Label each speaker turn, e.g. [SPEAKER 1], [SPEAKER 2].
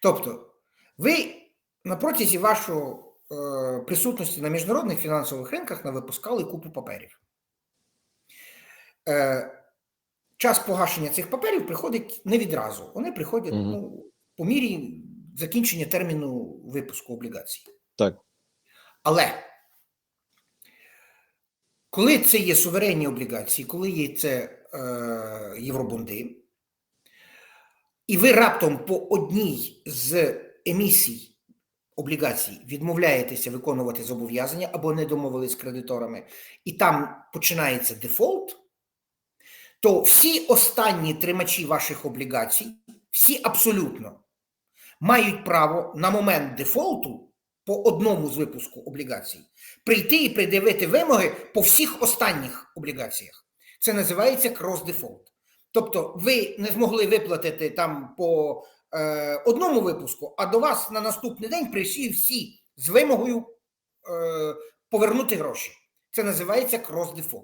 [SPEAKER 1] Тобто, ви на протязі вашої е, присутності на міжнародних фінансових ринках навипускали купу паперів. Е, час погашення цих паперів приходить не відразу. Вони приходять
[SPEAKER 2] Мгм.
[SPEAKER 1] ну, по мірі закінчення терміну випуску облігацій.
[SPEAKER 2] Так.
[SPEAKER 1] Але коли це є суверенні облігації, коли є це е, євробонди, і ви раптом по одній з емісій облігацій відмовляєтеся виконувати зобов'язання або не домовились з кредиторами, і там починається дефолт, то всі останні тримачі ваших облігацій, всі абсолютно мають право на момент дефолту по одному з випуску облігацій прийти і пред'явити вимоги по всіх останніх облігаціях. Це називається крос-дефолт. Тобто, ви не змогли виплатити там по е, одному випуску, а до вас на наступний день прийшли всі з вимогою е, повернути гроші. Це називається крос-дефолт.